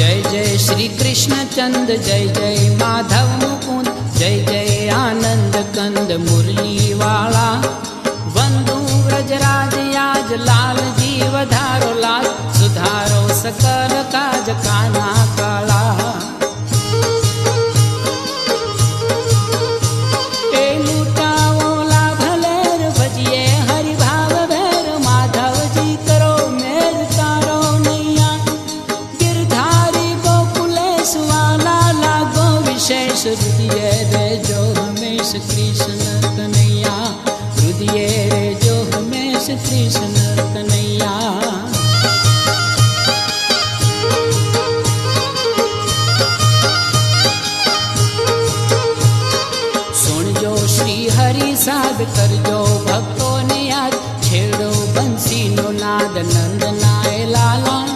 જય જય શ્રી કૃષ્ણ ચંદ જય જય માધવ મુકુંદ, જય જય આનંદ કંદ મુરલી વાળા વંદુ વ્રજરાજ યાજ લાલજી વધારો લાલ, સુધારો સકલ કાજ કાના હંમેશ રુદિયે રેજો હંમેશ કૃષ્ણ કનૈયા રુદિયે રેજો હંમેશ કૃષ્ણ કનૈયા સુણજો યાદ છેડો બંસીનો નાદ નંદનાય લાલા